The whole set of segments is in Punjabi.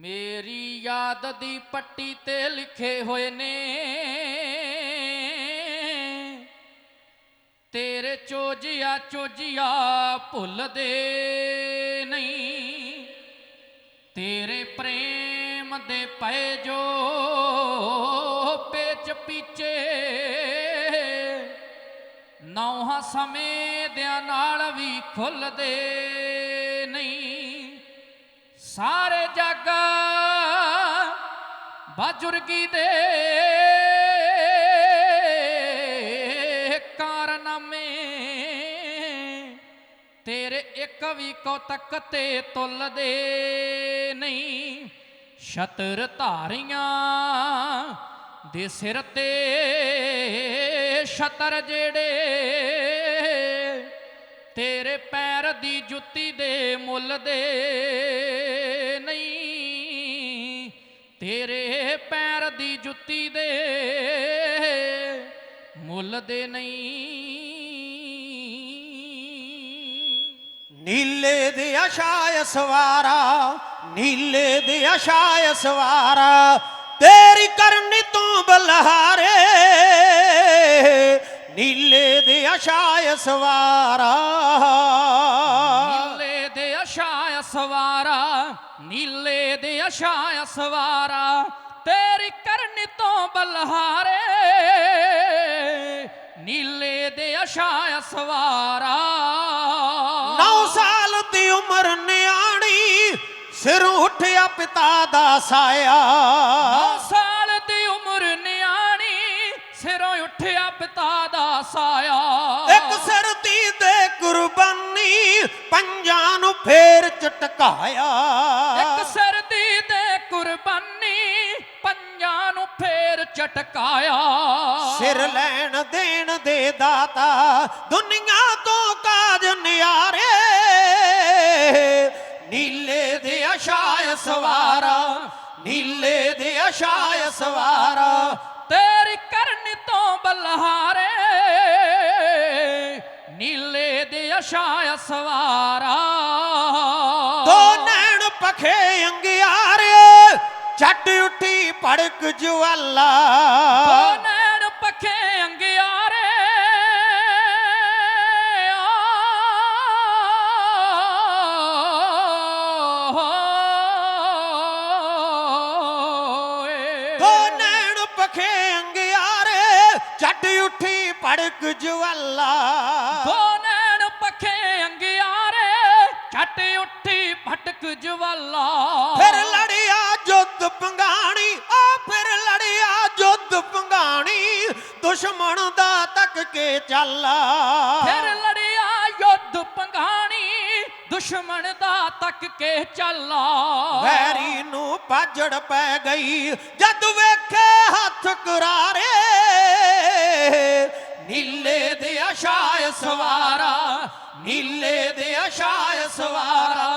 ਮੇਰੀ ਯਾਦ ਦੀ ਪੱਟੀ ਤੇ ਲਿਖੇ ਹੋਏ ਨੇ। ਤੇਰੇ ਚੋਜਿਆ ਚੋਜਿਆ ਭੁੱਲਦੇ ਨਹੀਂ। ਤੇਰੇ ਪ੍ਰੇਮ ਦੇ ਪਏ ਜੋ ਪੇਚ ਪੀਚੇ। ਨੌਹਾਂ ਸਮੇਂ ਦਿਆਂ ਨਾਲ ਵੀ ਖੁੱਲਦੇ। ਸਾਰੇ ਜੱਗ ਬਜ਼ੁਰਗੀ ਦੇ ਕਾਰਨਾਮੇ ਤੇਰੇ ਇੱਕ ਵੀ ਕੌਤਕ ਤੇ ਤੁਲਦੇ ਨਹੀਂ। ਛਤਰ ਧਾਰੀਆਂ ਦੇ ਸਿਰ ਤੇ ਛਤਰ ਜਿਹੜੇ ਪੈਰ ਦੀ ਜੁੱਤੀ ਦੇ ਮੁੱਲ ਦੇ ਨਹੀਂ। ਤੇਰੇ ਪੈਰ ਦੀ ਜੁੱਤੀ ਦੇ ਮੁੱਲ ਦੇ ਨਹੀਂ। ਨੀਲੇ ਦੇ ਆਸ਼ਾਇ ਸਵਾਰਾ, ਨੀਲੇ ਦੇ ਆਸ਼ਾਇ ਸਵਾਰਾ, ਤੇਰੀ ਕਰਨੀ ਤੂੰ ਬਲਹਾਰੇ। ਨੀਲੇ ਦੇ ਆਸ਼ਾਇ ਸਵਾਰਾ। ਸਵਾਰਾ ਨੀਲੇ ਦੇ ਅਸ਼ਾయ ਸਵਾਰਾ ਤੇਰੀ ਕਰਨੀ ਤੋਂ ਬਲਹਾਰੇ ਨੀਲੇ ਦੇ ਅਸ਼ਾయ ਸਵਾਰਾ। ਨੌ ਸਾਲ ਦੀ ਉਮਰ ਨਿਆਣੀ ਸਿਰੋਂ ਉੱਠਿਆ ਪਿਤਾ ਦਾ ਸਾਇਆ। ਸਾਲ ਦੀ ਉਮਰ ਨਿਆਣੀ ਸਿਰੋਂ ਉੱਠਿਆ ਪਿਤਾ ਦਾ ਸਾਇਆ। ਇੱਕ ਸਿਰ ਕੁਰਬਾਨੀ ਪੰਜਾਂ ਨੂੰ ਫੇਰ ਚਟਕਾਇਆ। ਇੱਕ ਸਰਦੀ ਦੇ ਕੁਰਬਾਨੀ ਪੰਜਾਂ ਨੂੰ ਫੇਰ ਚਟਕਾਇਆ। ਸਿਰ ਲੈਣ ਦੇਣ ਦੇ ਦਾਤਾ ਦੁਨੀਆ ਤੋਂ ਕਾਜ ਨਿਆਰੇ। ਨੀਲੇ ਦੇ ਆਸ਼ਾਇ ਸਵਾਰਾ ਨੀਲੇ ਦੇ ਆਸ਼ਾਇ ਸਵਾਰਾ। ਤੇਰੀ ਕਰਨੀ ਤੋਂ ਬਲਹਾਰੇ ਨੀਲੇ ਦੇ ਅਸ਼ਾയ ਸਵਾਰਾ। ਦੋ ਨੈਣ ਪਖੇ ਅੰਗਿਆਰੇ ਛੱਡ ਉੱਠੀ ਭੜਕ ਜਵਾਲਾ ਦੋ ਨੈਣ ਪੱਖੇ ਅੰਗਿਆਰੇ। ਦੋ ਨੈਣ ਪਖੇ ਅੰਗਿਆਰੇ ਛੱਡ ਉੱਠੀ ਭੜਕ ਜਵਾਲਾ। ਦੋ ਨੈਣ ਪੱਖੇ ਅੰਗਿਆਰੇ ਛੱਟ ਉੱਠੀ ਭਟਕ ਜਵਾਲਾ। ਫਿਰ ਲੜਿਆ ਜੁੱਧ ਪੰਗਾਣੀ ਆ ਫਿਰ ਲੜਿਆ ਜੁੱਧ ਪੰਗਾਣੀ ਦੁਸ਼ਮਣ ਦਾ ਤੱਕ ਕੇ ਚੱਲਾ। ਫਿਰ ਲੜਿਆ ਯੁੱਧ ਪੰਘਾਣੀ ਦੁਸ਼ਮਣ ਦਾ ਤੱਕ ਕੇ ਚੱਲਾ। ਵੈਰੀ ਨੂੰ ਪਾਜੜ ਪੈ ਗਈ ਜਦ ਵੇਖੇ ਹੱਥ ਕੁਰਾਰੇ ਨੀਲੇ ਦੇ ਆਸ਼ਾਇ ਸਵਾਰਾ ਨੀਲੇ ਦੇ ਆਸ਼ਾਇ ਸਵਾਰਾ।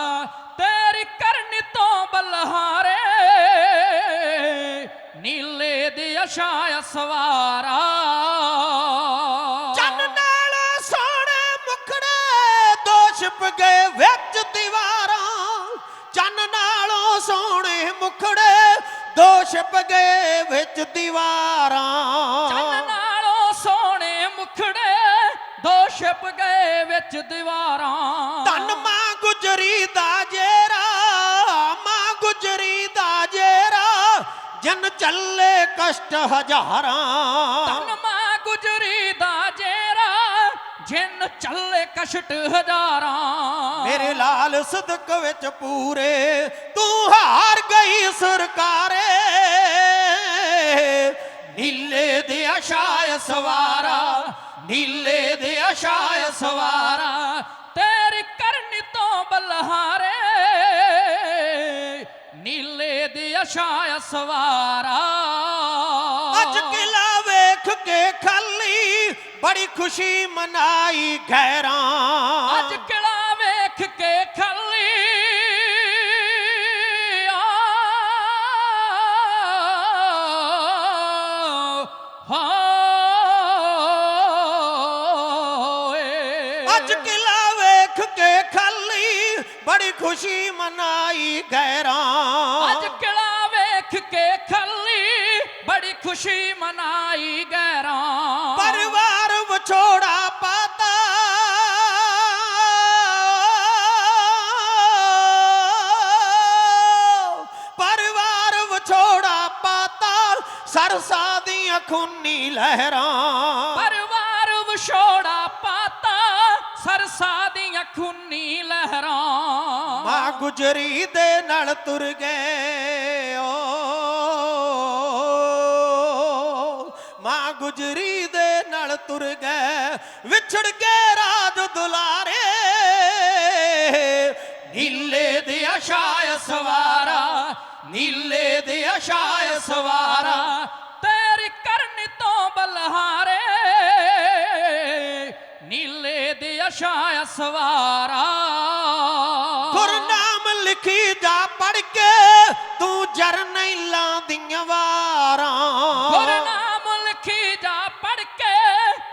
ਤੇਰੀ ਕਰਨੀ ਤੋਂ ਬਲਹਾਰੇ ਨੀਲੇ ਦੇ ਅਸ਼ਾയ ਸਵਾਰਾ। ਚੰਨ ਨਾਲ ਸੋਹਣੇ ਮੁਖੜੇ ਦੋ ਛਿਪ ਗਏ ਵਿੱਚ ਦੀਵਾਰਾਂ। ਚੰਨ ਨਾਲੋਂ ਸੋਹਣੇ ਮੁਖੜੇ ਦੋ ਛਿਪ ਗਏ ਵਿੱਚ ਦੀਵਾਰਾਂ। ਚੰਨ ਛਿਪ ਗਏ ਵਿੱਚ ਦੀਵਾਰਾਂ। ਧੰਨ ਮਾਂ ਗੁਜਰੀ ਦਾ ਜੇਰਾ ਮਾਂ ਗੁਜਰੀ ਦਾ ਜੇਰਾ ਜਨ ਚੱਲੇ ਕਸ਼ਟ ਹਜ਼ਾਰਾਂ। ਧੰਨ ਮਾਂ ਗੁਜਰੀ ਦਾ ਜੇਰਾ ਜਿੰਨ ਚੱਲੇ ਕਸ਼ਟ ਹਜ਼ਾਰਾਂ। ਮੇਰੇ ਲਾਲ ਸਦਕ ਵਿੱਚ ਪੂਰੇ ਤੂੰ ਹਾਰ ਗਈ ਸਰਕਾਰੇ। ਨੀਲੇ ਦੇ ਆਸ਼ਾਇ ਸਵਾਰਾ ਨੀਲੇ ਆਸ਼ਾਇ ਸਵਾਰਾ ਤੇਰੀ ਕਰਨੀ ਤੋਂ ਬਲਹਾਰੇ ਨੀਲੇ ਦੇ ਅਸ਼ਾయ ਸਵਾਰਾ। ਅੱਜ ਕਿਲਾ ਵੇਖ ਕੇ ਖਾਲੀ ਬੜੀ ਖੁਸ਼ੀ ਮਨਾਈ ਘੈਰਾਂ ਅੱਜ ਕਿਲਾ ਖੁਸ਼ੀ ਮਨਾਈ ਗੈਰਾਂ। ਅੱਜ ਕਿਲਾ ਵੇਖ ਕੇ ਖੱਲੀ ਬੜੀ ਖੁਸ਼ੀ ਮਨਾਈ ਗੈਰਾਂ। ਪਰਿਵਾਰ ਵਿਛੋੜਾ ਪਾਤਾ। ਪਰਿਵਾਰ ਵਿਛੋੜਾ ਪਾਤਾ ਸਰਸਾ ਦੀਆਂ ਖੂਨੀ ਲਹਿਰਾਂ। ਪਰਿਵਾਰ ਵਿਛੋੜਾ ਪਾਤਾ ਸਰਸਾ ਦੀਆਂ ਖੂਨੀ ਲਹਿਰਾਂ। ਮਾਂ ਗੁਜਰੀ ਦੇ ਨਾਲ ਤੁਰ ਗਏ। ਓ ਮਾਂ ਗੁਜਰੀ ਦੇ ਨਾਲ ਤੁਰ ਗਏ। ਵਿਛੜ ਕੇ ਰਾਜ ਦੁਲਾਰੇ। ਨੀਲੇ ਦੇ ਅਸ਼ਾਇ ਸਵਾਰਾ, ਨੀਲੇ ਦੇ ਅਸ਼ਾਇ ਸਵਾਰਾ। ਨੀਲੇ ਦੇ ਅਸ਼ਾਇ ਸਵਾਰਾ ਗੁਰਨਾਮ ਲਿਖੀ ਜਾ ਪੜ ਕੇ ਤੂੰ ਜਰਨੈਲਾਂ ਦੀਆਂ ਵਾਰਾਂ। ਗੁਰਨਾਮ ਲਿਖੀ ਜਾ ਪੜ ਕੇ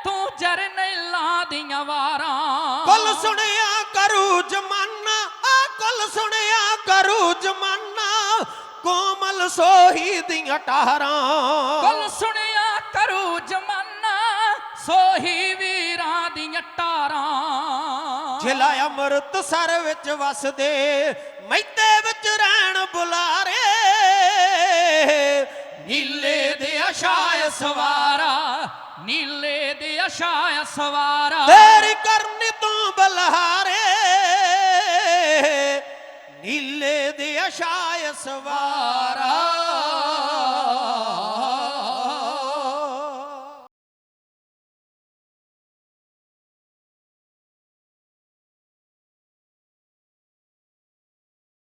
ਤੂੰ ਜਰਨੈਲਾਂ ਦੀਆਂ ਵਾਰਾਂ। ਕੁੱਲ ਸੁਣਿਆ ਕਰੂ ਜਮਾਨਾ ਆ ਕੁੱਲ ਸੁਣਿਆ ਕਰੂ ਜਮਾਨਾ ਕੋਮਲ ਸੋਹੀ ਦੀਆਂ ਟਾਰਾਂ ਕੁੱਲ ਸੁਣਿਆ ਕਰੂ ਜਮਾਨਾ ਸੋਹੀ ਅੰਮ੍ਰਿਤਸਰ ਵਿੱਚ ਵਸਦੇ, ਮਹਿਤੇ ਵਿੱਚ ਰਹਿਣ ਬੁਲਾਰੇ। ਨੀਲੇ ਦੇ ਅਸ਼ਾਇ ਸਵਾਰਾ, ਨੀਲੇ ਦੇ ਅਸ਼ਾਇ ਸਵਾਰਾ। ਤੇਰੀ ਕਰਨੀ ਤੋਂ ਬਲਹਾਰੇ, ਨੀਲੇ ਦੇ ਅਸ਼ਾਇ ਸਵਾਰਾ।